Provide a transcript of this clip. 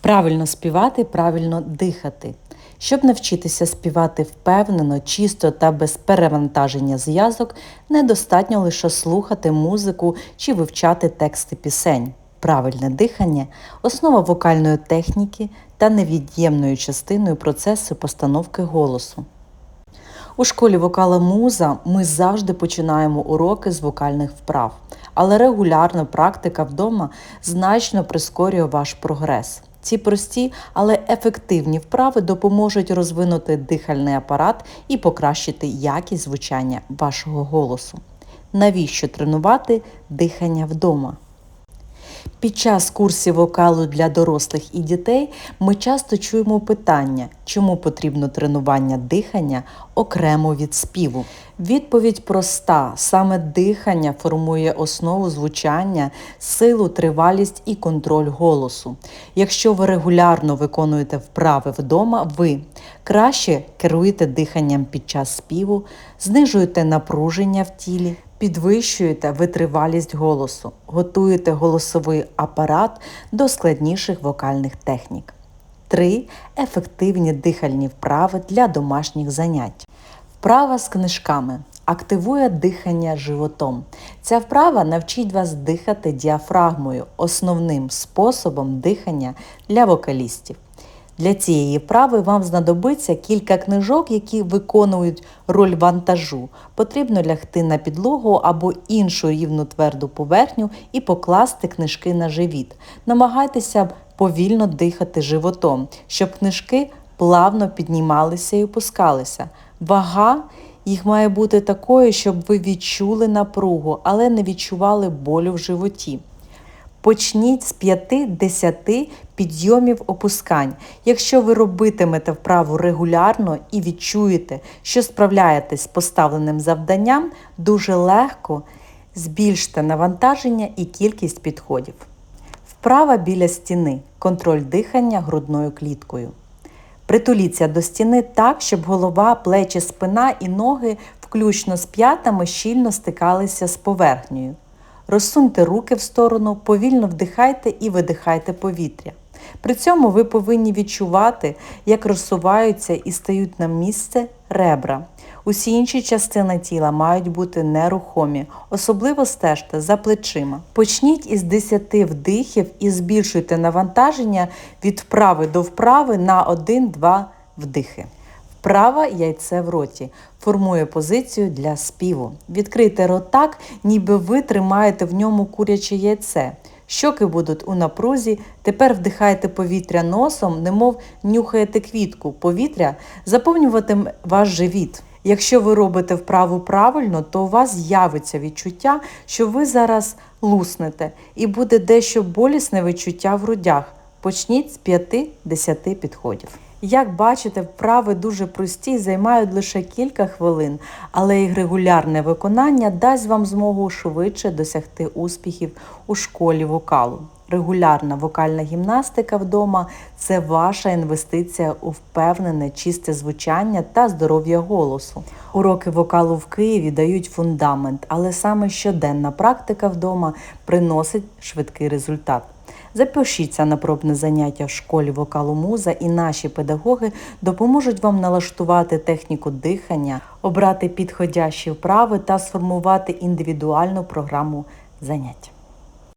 Правильно співати, правильно дихати. Щоб навчитися співати впевнено, чисто та без перевантаження зв'язок, недостатньо лише слухати музику чи вивчати тексти пісень. Правильне дихання основа вокальної техніки та невід'ємною частиною процесу постановки голосу. У школі вокала муза ми завжди починаємо уроки з вокальних вправ, але регулярна практика вдома значно прискорює ваш прогрес. Ці прості, але ефективні вправи допоможуть розвинути дихальний апарат і покращити якість звучання вашого голосу. Навіщо тренувати дихання вдома? Під час курсів вокалу для дорослих і дітей ми часто чуємо питання, чому потрібно тренування дихання окремо від співу. Відповідь проста: саме дихання формує основу звучання, силу, тривалість і контроль голосу. Якщо ви регулярно виконуєте вправи вдома, ви краще керуєте диханням під час співу, знижуєте напруження в тілі, підвищуєте витривалість голосу, готуєте голосовий апарат до складніших вокальних технік. 3. Ефективні дихальні вправи для домашніх занять. Вправа з книжками активує дихання животом. Ця вправа навчить вас дихати діафрагмою, основним способом дихання для вокалістів. Для цієї вправи вам знадобиться кілька книжок, які виконують роль вантажу. Потрібно лягти на підлогу або іншу рівну тверду поверхню і покласти книжки на живіт. Намагайтеся повільно дихати животом, щоб книжки плавно піднімалися і опускалися. Вага їх має бути такою, щоб ви відчули напругу, але не відчували болю в животі. Почніть з 5-10 підйомів опускань. Якщо ви робитимете вправу регулярно і відчуєте, що справляєтесь з поставленим завданням, дуже легко збільште навантаження і кількість підходів. Вправа біля стіни. Контроль дихання грудною кліткою. Притуліться до стіни так, щоб голова, плечі, спина і ноги, включно з п'ятами, щільно стикалися з поверхнею. Розсуньте руки в сторону, повільно вдихайте і видихайте повітря. При цьому ви повинні відчувати, як розсуваються і стають на місце ребра. Усі інші частини тіла мають бути нерухомі, особливо стежте за плечима. Почніть із 10 вдихів і збільшуйте навантаження від вправи до вправи на 1-2 вдихи. Вправа яйце в роті формує позицію для співу. Відкрийте рот так, ніби ви тримаєте в ньому куряче яйце. Щоки будуть у напрузі, тепер вдихайте повітря носом, немов нюхаєте квітку. Повітря заповнюватиме ваш живіт. Якщо ви робите вправу правильно, то у вас з'явиться відчуття, що ви зараз луснете, і буде дещо болісне відчуття в грудях. Почніть з 5-10 підходів. Як бачите, вправи дуже прості, займають лише кілька хвилин, але їх регулярне виконання дасть вам змогу швидше досягти успіхів у школі вокалу. Регулярна вокальна гімнастика вдома це ваша інвестиція у впевнене, чисте звучання та здоров'я голосу. Уроки вокалу в Києві дають фундамент, але саме щоденна практика вдома приносить швидкий результат. Запишіться на пробне заняття в школі вокалу муза, і наші педагоги допоможуть вам налаштувати техніку дихання, обрати підходящі вправи та сформувати індивідуальну програму занять.